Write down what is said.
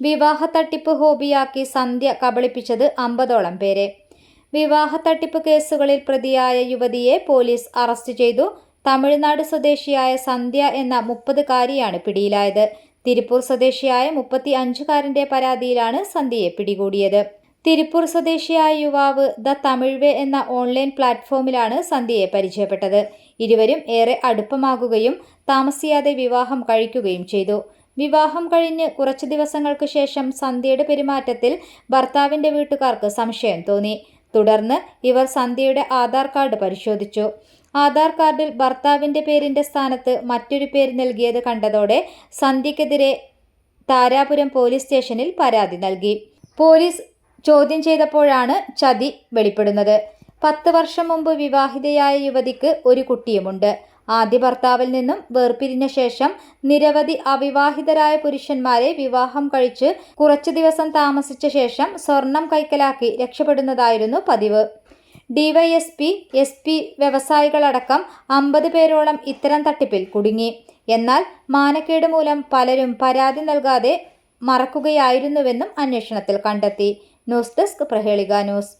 വിവാഹ തട്ടിപ്പ് ഹോബിയാക്കി സന്ധ്യ കബളിപ്പിച്ചത് അമ്പതോളം പേരെ. വിവാഹ തട്ടിപ്പ് കേസുകളിൽ പ്രതിയായ യുവതിയെ പോലീസ് അറസ്റ്റ് ചെയ്തു. തമിഴ്നാട് സ്വദേശിയായ സന്ധ്യ എന്ന മുപ്പതുകാരിയാണ് പിടിയിലായത്. തിരുപ്പൂർ സ്വദേശിയായ മുപ്പത്തി അഞ്ചുകാരന്റെ പരാതിയിലാണ് സന്ധ്യയെ പിടികൂടിയത്. തിരുപ്പൂർ സ്വദേശിയായ യുവാവ് ദ തമിഴ്വേ എന്ന ഓൺലൈൻ പ്ലാറ്റ്ഫോമിലാണ് സന്ധ്യയെ പരിചയപ്പെട്ടത്. ഇരുവരും ഏറെ അടുപ്പമാകുകയും താമസിയാതെ വിവാഹം കഴിക്കുകയും ചെയ്തു. വിവാഹം കഴിഞ്ഞ് കുറച്ചു ദിവസങ്ങൾക്ക് ശേഷം സന്ധ്യയുടെ പെരുമാറ്റത്തിൽ ഭർത്താവിന്റെ വീട്ടുകാർക്ക് സംശയം തോന്നി. തുടർന്ന് ഇവർ സന്ധ്യയുടെ ആധാർ കാർഡ് പരിശോധിച്ചു. ആധാർ കാർഡിൽ ഭർത്താവിന്റെ പേരിന്റെ സ്ഥാനത്ത് മറ്റൊരു പേര് നൽകിയത് കണ്ടതോടെ സന്ധ്യക്കെതിരെ താരാപുരം പോലീസ് സ്റ്റേഷനിൽ പരാതി നൽകി. പോലീസ് ചോദ്യം ചെയ്തപ്പോഴാണ് ചതി വെളിപ്പെടുന്നത്. പത്ത് വർഷം മുമ്പ് വിവാഹിതയായ യുവതിക്ക് ഒരു കുട്ടിയുമുണ്ട്. ആദ്യ ഭർത്താവിൽ നിന്നും വേർപിരിഞ്ഞ ശേഷം നിരവധി അവിവാഹിതരായ പുരുഷന്മാരെ വിവാഹം കഴിച്ച് കുറച്ചു ദിവസം താമസിച്ച ശേഷം സ്വർണം കൈക്കലാക്കി രക്ഷപ്പെടുന്നതായിരുന്നു പതിവ്. ഡിവൈഎസ്പി എസ് പി വ്യവസായികളടക്കം അമ്പത് പേരോളം ഇത്തരം തട്ടിപ്പിൽ കുടുങ്ങി. എന്നാൽ മാനക്കേട് മൂലം പലരും പരാതി നൽകാതെ മറക്കുകയായിരുന്നുവെന്നും അന്വേഷണത്തിൽ കണ്ടെത്തി. ന്യൂസ് ഡെസ്ക് പ്രഹേളിക ന്യൂസ്.